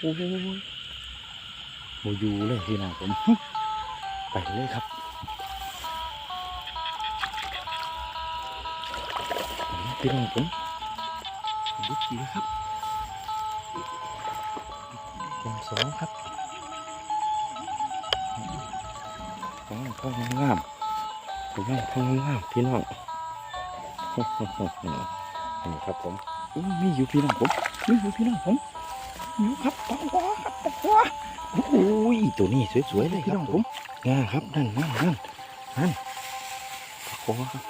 โอ้ยโมยูเลยพี่น้องผมไปเลยครับพี่น้องผมดุกดีครับเป็นสองครับสองทองงามสองทองงามพี่น้องนี่ครับผมอุ้ยมีอยู่พี่น้องผมมีอยู่พี่น้องผม ครับปองวครับปองวโอ้ยตัวนี้สวยๆเลยพี่น้องผมงาครับนั่นนั่นนั่นนั่นปองวครับ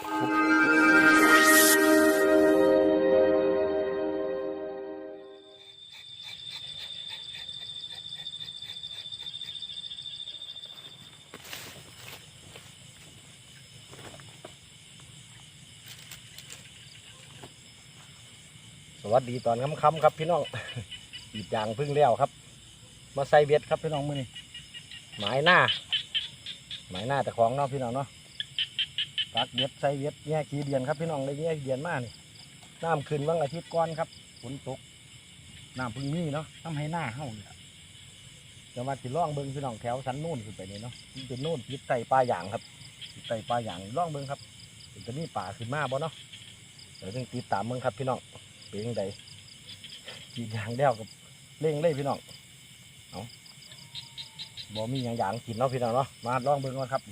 สวัสดีตอนค่ำๆครับพี่น้อง อีดยางพึ่งแล้วครับ มาใส่เบ็ดครับพี่น้องมือนี่หมายหน้า หมายหน้าแต่ของเนาะพี่น้องเนาะตักเบ็ดใส่เบ็ดแง่ขี้เดียนครับพี่น้องได้แง่เดียนมากนี่น้ำขึ้นวันอาทิตย์ก่อนครับฝนตกน้ำพึ่งมีเนาะทำให้หน้าเฮาเนี่ยจะมาติล่องเบิ้งพี่น้องแถวสันนู่นขึ้นไปนี่เนาะมันเป็นนู่นยิดไตปลาอย่างครับยิดไตปลาอย่างล่องเบิ้งครับจะมีป่าขึ้นมาบ่เนาะเดี๋ยวต้องติดตามเบิ้งครับพี่น้องเป็นยังไง กีดยางเดียวกับเร่งเลยพี่น้องบ่มีอย่างอย่างกินเนาะพี่น้องเนาะมาลองเบิ่งก่อนครับ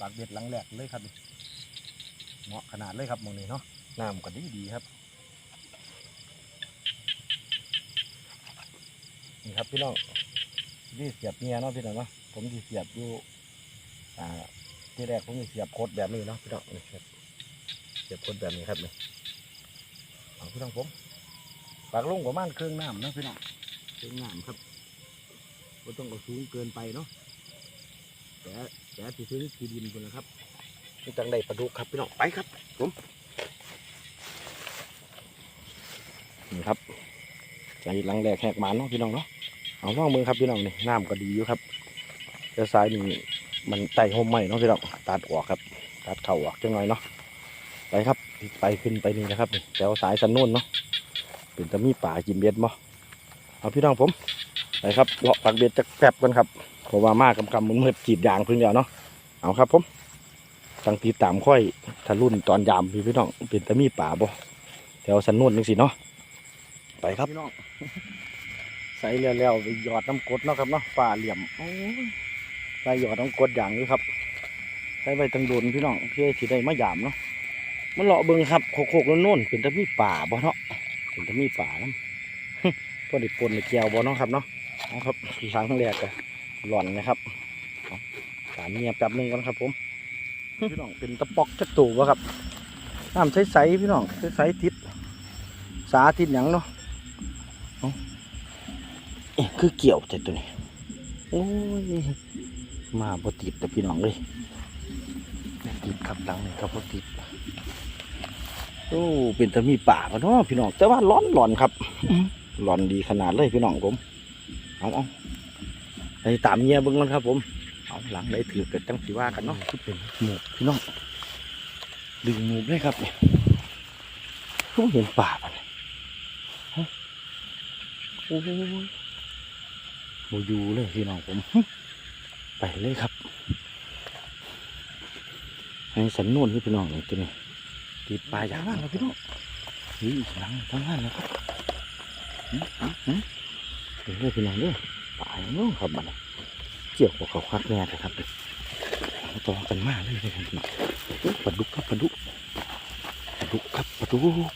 ปากเบ็ดหลังแรกเลยครับนี่เหมาะขนาดเลยครับมองนี้เนาะน้ำก็ดีดีครับนี่ครับพี่น้องนี่เสียบเมียเนาะพี่น้องเนาะผมที่เสียบอยู่อ่าที่แรกผมจะเสียบโคตรแบบนี้เนาะพี่น้องนี่ครับเสียบโคตรแบบนี้ครับนี่เอาพี่น้องผม ปากลงประมาณครึ่งน้ำเนาะพี่น้องครึ่งน้ำครับก็ต้องเอาสูงเกินไปเนาะแต่แต่ที่ถึงที่ดินคนนะครับนี่จังได้ปลาดุกครับพี่น้องไปครับผมนี่ครับใจหลังแรกแหกหมานเนาะพี่น้องเนาะเอาล่องมือครับพี่น้องนี่น้ำก็ดีอยู่ครับแต่ซ้ายนี่มันไต่ห่มใหม่เนาะพี่น้องตัดออกครับ ตัดเข่าออกจังหน่อยเนาะไปครับไปขึ้นไปนี่นะครับนี่แถวสายสันนุ่นเนาะ เป็นตะมีป่ากินเบ็ดบ่เอาพี่น้องผมไปครับเลาะปักเบ็ดจะแกลบกันครับเพราะว่ามากกำกำมืดๆจีดยางเพิ่งเดียวเนาะเอาครับผมตั้งตีตามค่อยทะรุ่นตอนยามพี่พี่น้องเป็นตะมีป่าบ่แถวสันนุ่นนึงสิเนาะไปครับพี่น้องใส่แล้วๆไปหยอดน้ำกดเนาะครับเนาะป่าเหลี่ยมโอ้ยใส่หยอดน้ำกดอย่างนี้ครับใส่ไปตั้งโดนพี่น้องเพื่อที่ได้มายามเนาะมันเลาะเบิงครับโคกๆนุ่นๆเป็นตะมีป่าบ่เนาะ เป็นตะมีป่านะพอไดีปนในแก้วบ่เนาะครับเนาะเอาครับครั้งแรกก็หล่อนนะครับเอามเงียบแป๊บหนึงก่อนครับ ผมพี่น้องเป็นตะปอกจักตูวะครับน้ำใสๆพี่น้องใสๆติดสาติดหยังเนาะเอ๊ะคือเกี่ยวแต่ตัวนี้โอ้ยมาบ่ติดแต่พี่น้องเลยติดครับหลังนี่ครับบ่ติด อ้เป็นตะมีป่าก็เนาะพี่น้อง แต่ว่าร้อนหลอนครับหลอนดีขนาดเลยพี่น้องผมเอาเอาไปตามเมียเบิ้งกันครับ ผมเอาหลังได้ถือกันจังสีว่ากันเนาะคือเป็นหมูพี่น้องดึงหมูเลยครับเนี่ยเขาเห็นป่าปะเนี่ยฮะโอ้ยโมยูเลยพี่น้องผม ไปเลยครับ ให้สันนวนที่พี่น้องนี่ตัวนี้ ติดปลาอย่างนั้นแล้วพี่น้องนี่หลังทั้งนั้นแล้วครับเดี๋ยวเด้อพี่น้องเด้อตายเนาะครับมันเกี่ยวกับเขาคักแน่เลยครับเด้อเอาต่อกันมากเลยพี่น้องโอ้ปลาดุกครับปลาดุกปลาดุกครับปลาดุก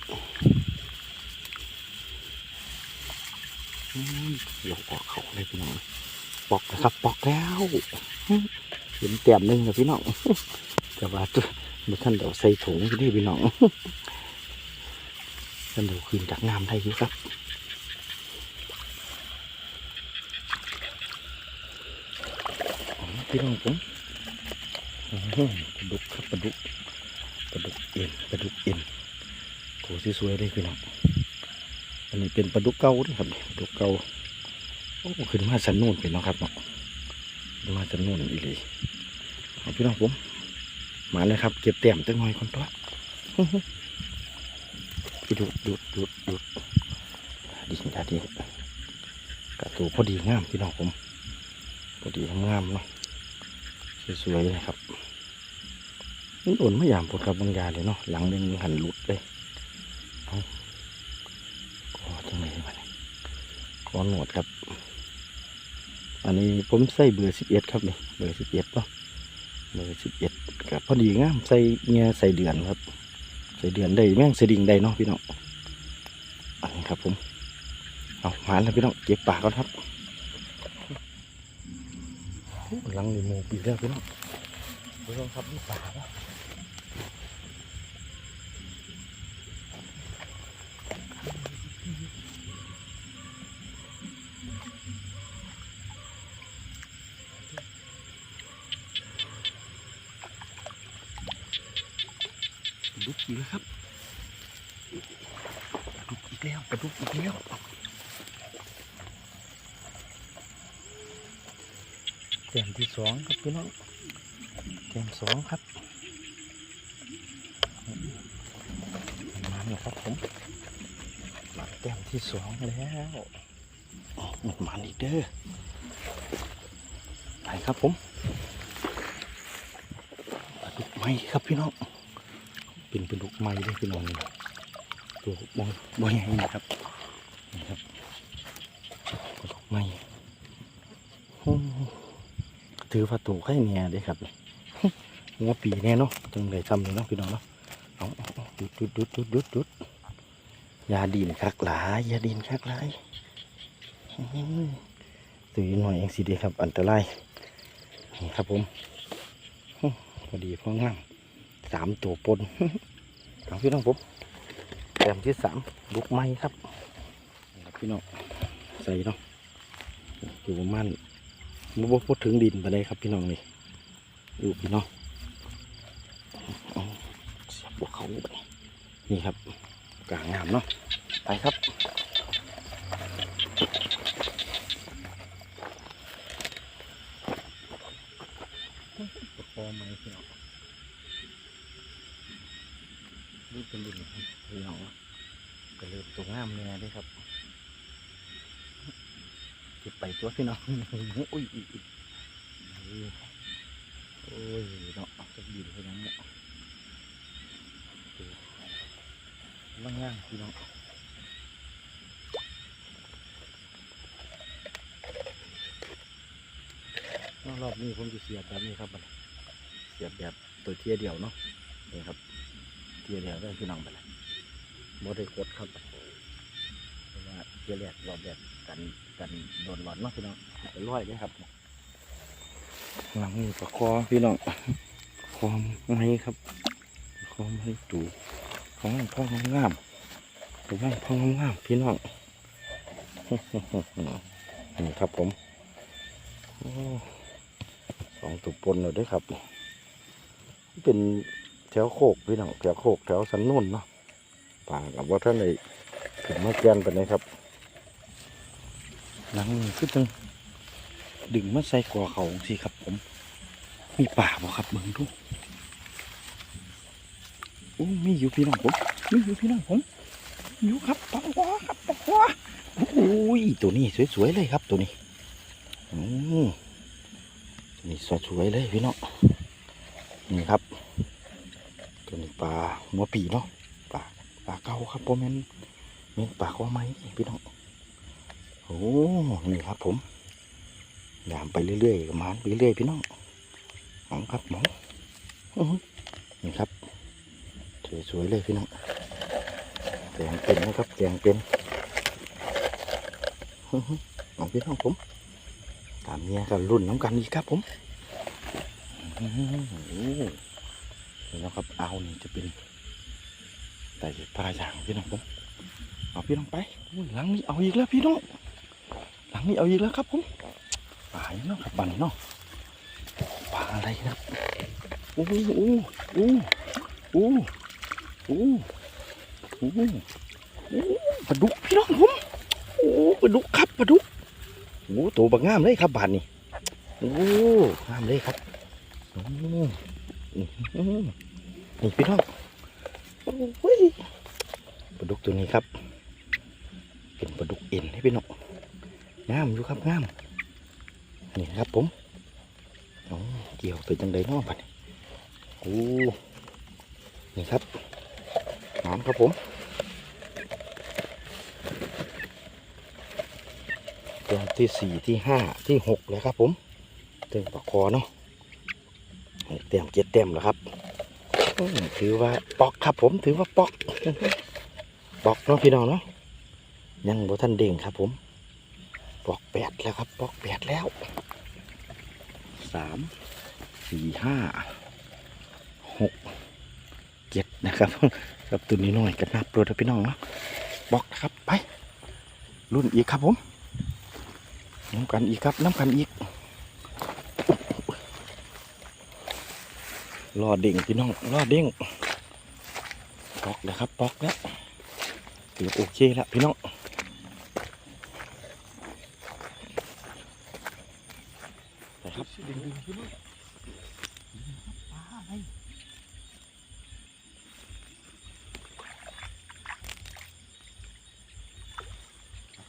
อืมเดี๋ยวออกเขาเลยพี่น้องปอกนะครับปอกแล้วเห็นแต้มหนึ่งเลยพี่น้องแต่ว่าตัว มันท่านเดี๋ยวใส่ถุงก็ได้พี่น้องท่านเดี๋ยวคืนจากน้ำได้อยู่ครับพี่น้องผมปลาดุกครับปลาดุกปลาดุกเอ็นปลาดุกเอ็นโถสวยๆเลยพี่น้องอันนี้เป็นปลาดุกเก่าด้วยครับปลาดุกเก่าโอ้ขึ้นมาสันนู่นเป็นเนาะครับเนาะมาสันนู่นอีเลยเอาพี่น้องผม มาเลยครับ เก็บแต้มตั้งหน่อยคนตัวอื้อหือพี่ดุดดุดดุดดุดดินดาดินกะตัวพอดีงามพี่น้องผมพอดีงามๆเนาะสวยๆเลยครับนี่โดนไม่ยามปวดกับบางยาเลยเนาะหลังหนึ่งหันหลุดเลยเอาก็จังเลยมาเนี่ยก็หนวดครับ อันนี้ผมใส่เบอร์สิบเอ็ดครับนี่เบอร์สิบเอ็ดเนาะ เบอร์สิบเอ็ดกับพอดีงามใส่เงียใส่เดือนครับ ใส่เดือนได้แม่งสดิ่งได้เนาะพี่น้องอันนี้ครับผมเอาหาแล้วพี่น้องเก็บปากก่อนครับโอ้หลังนี่มูปีแล้วพี่น้องพี่น้องครับนี่ปาก นะดุกอีกแล้วครับดุกอีกแล้วปลาดุกอีกแล้วแต้มที่สองครับพี่น้องแต้มสองครับมาแล้วครับผมมาแต้มที่สองแล้วอ๋อมันมาอีกเด้อไปครับผมปลาดุกไม้ครับพี่น้อง เป็นเปลาดุกไม้ด้วยพี่น้องตัวบอยบอยใหญ่นะครับนี่ครับดุกไม้ถือว่าตัวไข่เนี่ยเด้ครับหัวปีแน่เนาะจังเลยทำเลยเนาะพี่น้องเนาะเอาดุดดุดดุดดุดดุดดุดยาดินคักหลายยาดินคักหลายตื่นหน่อยเองสิเดีครับ อันตรายนี่ครับผมพอดีพองามสามตัวปน เอาพี่น้องผมแต้มที่สามลุกไม้ครับพี่น้องใส่เนาะอยู่ประมาณบ่บ่พูดถึงดินไปเลยครับพี่น้องนี่ดูพี่น้องเอาเสียบบวกเขาไปนี่ครับกลางน้ำเนาะไปครับ ตัวพี่น้องอุ้ยอุ้ยโอ้ยเนาะจะดีเลยนะเนี่ยล่างล่างๆพี่น้องรอบนี้ผมจะเสียบแบบนี้ครับเสียบแบบตัวเทียเดียวเนาะนี่ครับ เทียเดียวได้พี่น้องไปเลยบ่ได้กดครับเพราะว่าเทียแรกรอบแรก กันกันโดนร้อนเนาะพี่น้องไปร้อยเลยครับหลังนี้ประคอพี่น้องคอมไม้ครับคอมให้ตูของพ่องงามของพ่องงามพี่น้องนี่ครับผมโอ้สองตุกปนเลยเด้วยครับเป็นแถวโคกพี่น้องแถวโคกแถวสันนุ่นเนาะป่ากับว่าท่านในถึงมาแกนไปนะครับ หลังนี้คือจังดึงมาใส่กว่าเขาสิครับผม มีป่าบ่ครับเบิ่งดูโอ้มีอยู่พี่น้องผมมีอยู่พี่น้องผมอยู่ครับปะวะครับปะวะโอ้ยตัวนี้สวยๆเลยครับตัวนี้โอ้ตัวนี้สวยๆเลยพี่น้องนี่ครับตัวนี้ปลาหัวปีเนาะปลาปลาเก่าครับผมแม่นแม่นปลาข้อไม้พี่น้อง โอ้นี่ครับผมยามไปเรื่อยๆกับมันไปเรื่อยๆพี่น้องหมองครับหมองนี่ครับสวยๆเลยพี่น้องแกงเป็นนะครับแกงเป็นมอหือเอาพี่น้องผมตามเมียกันรุ่นน้ำกันอีกครับผมโอ้นี่นะครับเอานี่จะเป็นไต่ปลาอย่างพี่น้องผมเอาพี่น้องไปอุ้ยหลังนี้เอาอีกแล้วพี่น้อง ลังนี้เอาอีกแล้วครับผมปลาเนาะครับบันเนาะปลาอะไรครับโอ้โหโอ้โหโอ้โหโอ้โหโอ้ปลาดุกพี่น้องผมโอ้ปลาดุกครับปลาดุกโอ้ตัวบักงามเลยครับบานนี่โอ้งามเลยครับโอ้นี่พี่น้องโอ้ยปลาดุกตัวนี้ครับ เป็นปลาดุกเอ็นให้พี่น้อง งามอยู่ครับงามนี่ครับผมอ๋อเกี่ยวเป็นจังไดเนาะบัดโอ้นี่ครับหอมครับผมเต็มที่สี่ที่ห้าที่หกเลยครับผมเต็มปากคอเนาะเต็มเจ็ดเต็มแล้วครับถือว่าปอกครับผมถือว่าปอกปอกเนาะพี่น้องเนาะยังบ่ทันเด้งครับผม อกแปดแล้วครับปอกแปดแล้วสามสี่ห้าหกเจ็ดนะครับครับตัวนี้น้อยกันนับตัวพี่น้องเนาะปอกนะครับไปรุ่นอีกครับผมน้ำกันอีกครับน้ำกันอีกรอเด้งพี่น้องรอเด้งปอกแล้วครับปอกแล้วถือโอเคแล้วพี่น้อง นะครับดึงดึงขึ้นมาปลาอะไร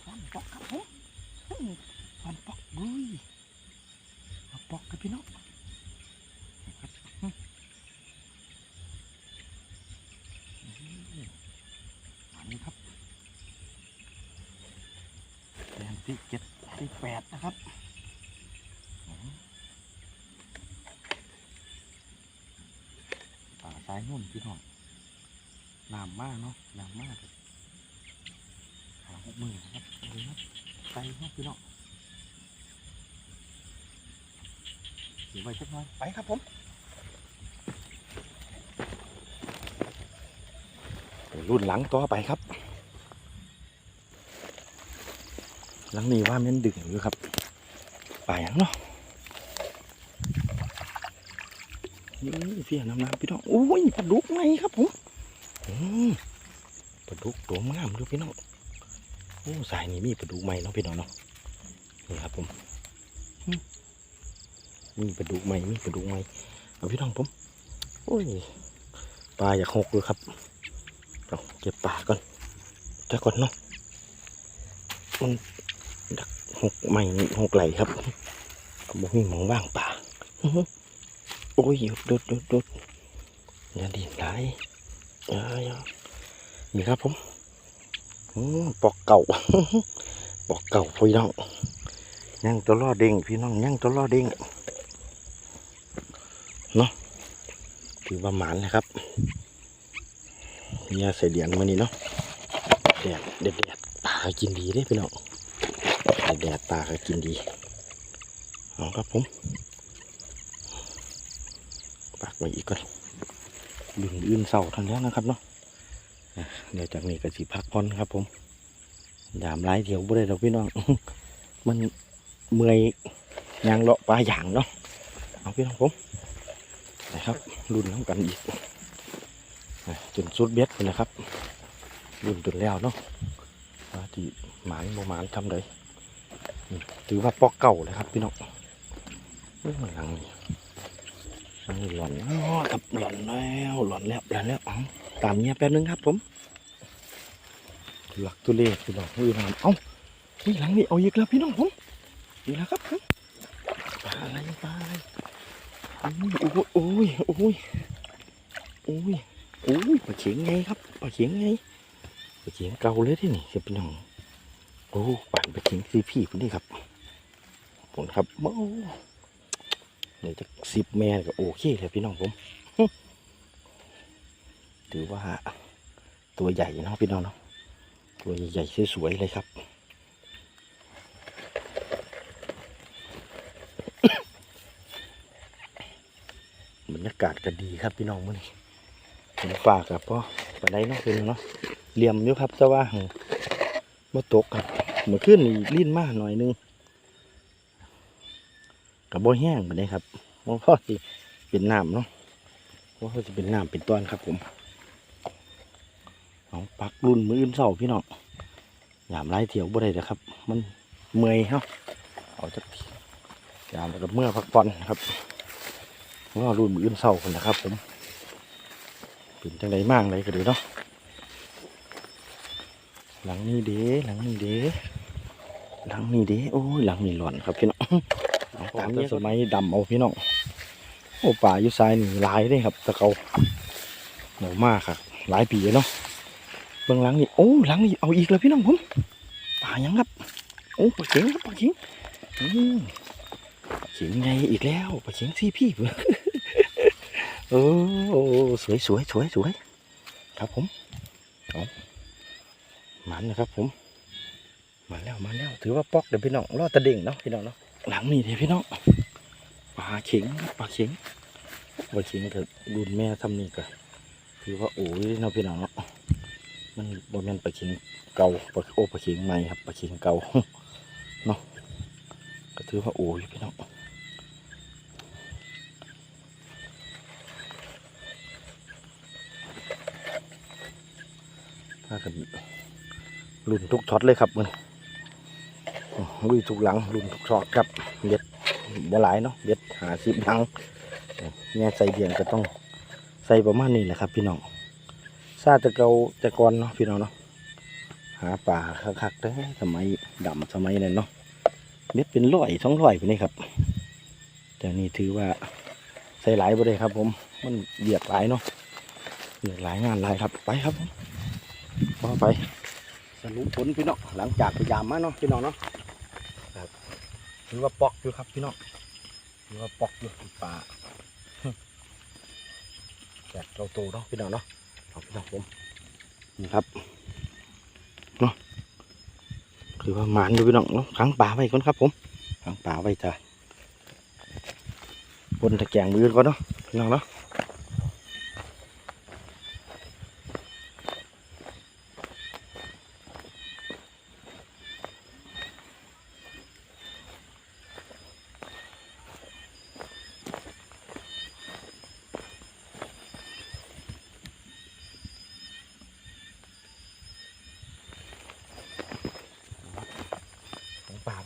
ฟันปอกครับผม ฟันปอกบุยมาปอกกันพี่น้องอันนี้ครับแต้มที่เจ็ดที่แปดนะครับป่าซ้ายนุ่นพี่น้องน้ำมากเนาะน้ำมากหาหกหมื่นะครับ ไปเนาะพี่น้องเดี๋ยวไว้สักหน่อยไปครับผมไปรุ่นหลังต่อไปครับ หลังนี้ว่ามันดึงอยู่ครับป่าอย่างเนาะนี่พี่น้ำน้ำพี่น้องโอ้ยปลาดุกไงครับผมอืมปลาดุกตัวงามดูพี่น้อง โอ้สายนี้มีปลาดุกไหมเนาะพี่น้องเนาะนี่ครับผมมีปลาดุกไหมมีปลาดุกไหมเอาพี่น้องผมโอ้ยปลาอยากหกเลยครับเอาเก็บปลาก่อนจะก่อนเนาะมันดักหกไหมหกไหลครับบ่มีหมองว่างปลาโอ้ยหยุดหยุดดุดอย่าดีดไหลอย่าอย่านี่ครับผม ปอกเก่าปอกเก่าพี่น้องยังตัวล่อเด้งพี่น้องยังตัวล่อเด้งเนาะถือว่าหมานนะครับเนี่ยใส่เดียงมานี่เนาะแดดแดดแดดปลากินดีเด้พี่น้องแดดแดดปลาก็กินดีเอาครับผมปากไว้อีกก่อนดึงอื่นเสาทันแล้วนะครับเนาะ เดี๋ยวจากนี้ก็สิพักผ่อนครับ ผมยามไล่เที่ยวบ่ได้ดอกพี่น้อง มันเมื่อยยางเลาะปลาอย่างเนาะเอาพี่น้องผมนะครับรุ่นน้ำกันอีกจนสุดเบ็ดเลยนะครับ รุ่นจนแล้วเนาะว่าที่หมานโมหมานทำเลยถือว่าปอกเก่าเลยครับพี่น้องเรื่อหลังนี้อันนี้หล่อนอ๋อครับหล่อนแล้วหล่อนแล้วหล่อนแล้วตามเนี้ยแป๊บนึงครับผม หลักตุเลคือดอกมือน้ำเอ้านี่หลังนี้เอาอีกแล้วพี่น้องผมอีกแล้วครับผมปลาอะไรปลาอะไรโอ้ยโอ้ยโอ้ยโอ้ยโอ้ยปลาเขียงไงครับปลาเขียงไงปลาเขียงเก่าเลยที่นี่ครับพี่น้องโอ้ปั่นปลาเขียงซีพี่พอดีครับผลครับโอ้เดี๋ยวจะสิบแม่ก็โอเคเลยพี่น้องผมถือว่าตัวใหญ่เนาะพี่น้องเนาะ ตัวใหญ่ๆสวยๆเลยครับ บรรยากาศก็ดีครับพี่น้องมื่อนี้ผมฝากกับพ่อปาไดเนาะพี่น้องเนาะเหลี่ยมอยู่ครับแต่ว่าหั่นบ่ตกครับเมื่อคืนนี่ลิ้นมากหน่อยนึงกับบ่แห้งปานใดครับมันก็สิเป็นน้ำเนาะว่าเขาจะเป็นน้ำเป็นต้นครับผม เอาปักรุ่นมืออื่นเศร้าพี่น้องยามไล่เที่ยวบ่ได้นะครับ มันเมื่อยเนาะเอาจากยามแล้วเมื่อพักผ่อนนะครับว่ารุ่นมืออื่นเศร้าคนนะครับ ผมเป็นจังไดมากเลยก็ดีเนาะหลังนี้เด้หลังนี้เด้หลังนี่เด้โอ้ยหลังนี่หลอนครับพี่น้องเอาตามสมัยดำเอาพี่น้องโอ้ป่าอยู่ซ้ายนี่หลายเลยครับตะเกาหนูมากครับหลายปีเนาะ บื้องหลังนี่โอ้หลังนี่เอาอีกแล้วพี่น้องผมป่ายังครับโอ้ปลาเข็งครับปลาเข็งอืมปลาเข็งไงอีกแล้วปลาเข็งซี่พี่โอ้โอ้สวยสวยสวยสวยครับผมเอามันนะครับผมมาแล้วมาแล้วถือว่าปอกเดี๋ยวพี่น้องรอดตะเด่งเนาะพี่น้องเนาะหลังนี่เดี๋ยวพี่น้องปลาเข็งปลาเข็งปลาเข็งกับรุ่นแม่ทำนี่ก็ถือว่าโอ้ยเนาะพี่น้องเนาะ มันบนแม่นปลาเข็งเก่าปลาโอปลาเข็งใหม่ครับปลาเข็งเก่าเนาะก็ถือว่าโอ้ยพี่น้องถ้ากันรุ่นทุกช็อตเลยครับมันลุยทุกหลังลุ่นทุกช็อตครับเบ็ดบ่หลายเนาะเบ็ดหาสิบหลังเนี่ยใส่เดียนก็ต้องใส่ประมาณนี้แหละครับพี่น้อง ซาจะเกาจะกอนเนาะพี่น้องเนาะหาป่าคักๆเด้อสมัยดำสมัยนั้นเนาะเบ็ดเป็นร้อยสองร้อยไปนี่ครับ แต่นี่ถือว่าใส่หลายบ่ได้ครับ ผมมันเหยียบหลายเนาะเหยียบหลายงานหลายครับไปครับผมต่อไปสรุปผลพี่น้องหลังจากพยายามมาเนาะพี่น้องเนาะครับถือว่าปอกอยู่ครับพี่น้องถือว่าปอกอยู่ปลาแบบเราโตเนาะพี่น้องเนาะ เอาพี่น้องผมนี่ครับเนาะคือว่าหมานอยู่พี่น้องเนาะขังปลาไว้ก่อนครับ ผมขังปลาไว้จ้ะบนตะแกรงมือก่อนเนาะพี่น้องเนาะ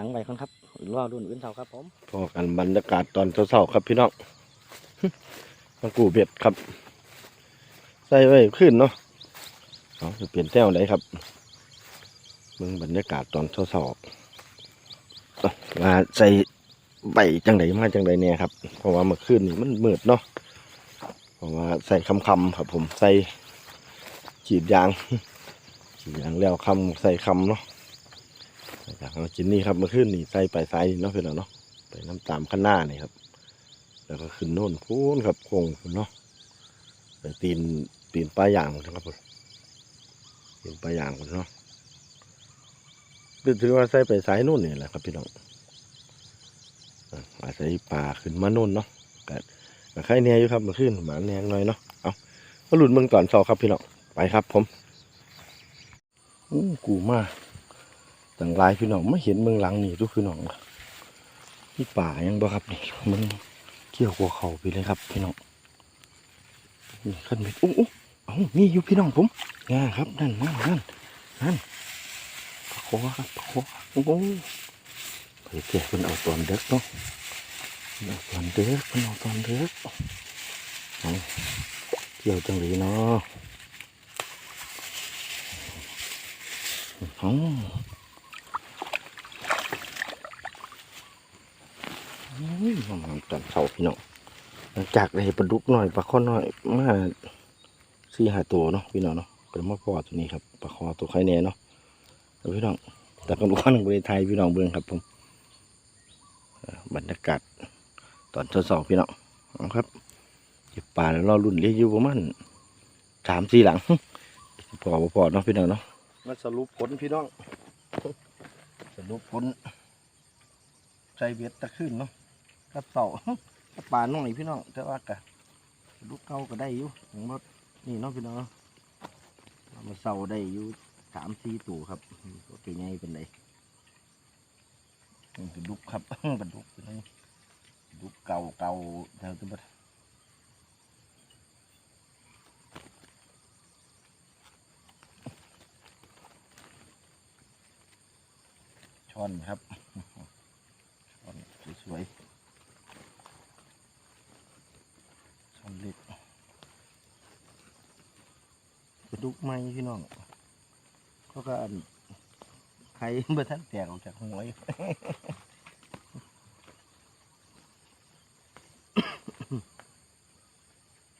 ขังไว้ก่อนครับรอรุ่นอื่นเท่าครับผมพอกันบรรยากาศตอนเช้าๆครับพี่น้องมากูเบ็ดครับ ใส่ไว้ขึ้นเนาะเอาจะเปลี่ยนแต้วไหนครับมืองบรรยากาศตอนเช้าๆเอามาใส่ใบจังไดมาจังไดเนี่ยครับ เพราะว่าเมื่อคืนนี่มันมืดเนาะเพราะว่าใส่คำคำครับ ผมใส่ฉีดยางฉีดยางแล้วคำใส่คำเนาะ จากเอาจินนี่ครับมื่อคืนนี่ใส่ไปสายนี่เนาะเพื่อนเนาะไปน้ำตามข้างหน้านี่ครับ แล้วก็ขึ้นโน่นพูนครับโค้งเนาะไปตีนตีนปลาย่างนะครับผมตีนปลาย่างเนาะถือว่าใส่ไปสายนู่นนี่แหละครับพี่น้องอะอาศัยปลาขึ้นมาโน่นเนาะก็ก็ใครเนี่ยอยู่ครับมื่อคืนหมาแนงหน่อยเนาะเอามาหลุดเมืองก่อนสอครับพี่น้องไปครับผมอู้กูมา ต่างลายพี่น้องไม่เห็นเมืองหลังนี่ทุกพี่น้องนี่ป่ายังบ่ครับนี่มึงเกี่ยวกับเขาไปเลยครับ พี่น้องนี่ขึ้นไปอู้อู้เอ้านี่อยู่พี่น้องผมงาครับนั่นนั่นนั่นนั่นปลาโคครับปลาโคโอ้โหเผยแก่เป็นเอาตอนเด็กเนาะเอาตอนเด็กเป็นเอาตอนเด็กเอาเกี่ยวจังเลยเนาะเอา อุ้ย หอมๆตอนเช้าพี่น้องหลังจากได้ปลาดุกหน่อยปลาข้อน้อยมาสี่หาตัวเนาะพี่น้องเนาะเป็นมาพอตัวนี้ครับปลาคอตัวไข่แน่เนาะพี่น้องแต่ก็รู้ว่าหนึ่งบริไทยพี่น้องเบืองครับผมบรรยากาศตอนเช้าๆพี่น้องครับเก็บปลาแล้วรอรุ่นเรียกอยู่ประมาณสามสี่หลังพอบ่พอเนาะพี่น้องเนาะมาสรุปผลพี่น้องสรุปผลใจเบียดตะขึ้นเนาะ กับเต่าปลาน้อยพี่น้องแต่ว่ากะลูกเก่าก็ได้อยู่องมดนี่เนาะพี่น้องเนาเอามาเสาได้อยู่สามสี่ตัวครับก็เก่งไงเป็นไรเป็นดุกครับเป็นดุกเป็นไรดุกเก่าเก่าแถวตัวบัดช้อนครับช้อนสวยๆช้อนเล็กกระ ดุกไม้พี่น้องเขาก็อันใครเมื่อท่านแตกออกจากหัวอยู่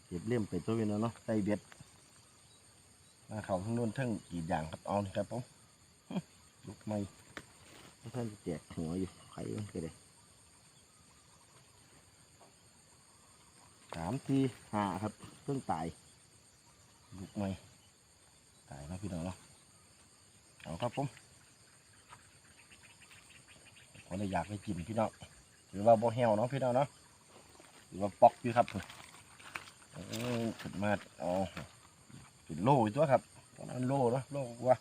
เก็บเลี่ยมไปตัวพี่น้องเนาะใส่เบ็ดมาเขาทั้งนู้นทั้งกี่อย่างครับเอานี่ครับผมลุกไม่ท่านแตกหัวอยู่ใครมันก็ได้สามทีห้าครับเพิ่งตายลูกไม่ ตายนะพี่น้องเนาะเอาครับผมผมเลยอยากไปกินพี่น้องหรือว่าโบเฮวเนาะพี่น้องเนาะหรือว่าปอกอยู่ครับเออขึ้นมาเอาเป็นโล่ตัวครับตอนนั้นโล่เนาะโลกว่า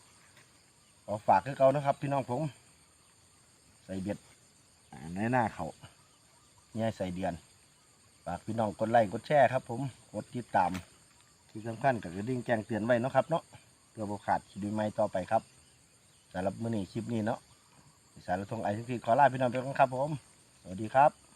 เอาฝากให้เขานะครับ พี่น้องผม ใส่เบ็ดในหน้าเขาเนี่ยใส่เดือนฝากพี่น้องกดไลค์กดแชร์ครับ ผมกดติดตามที่สำคัญกับกระดิ่งแจ้งเตือนไว้นะครับเนาะ พื่อบ่ขาดคลิปใหม่ต่อไปครับสำหรับมื้อนี้คลิปนี้เนาะสารทงไอทีขอลาพี่น้องไปก่อนครับผม สวัสดีครับ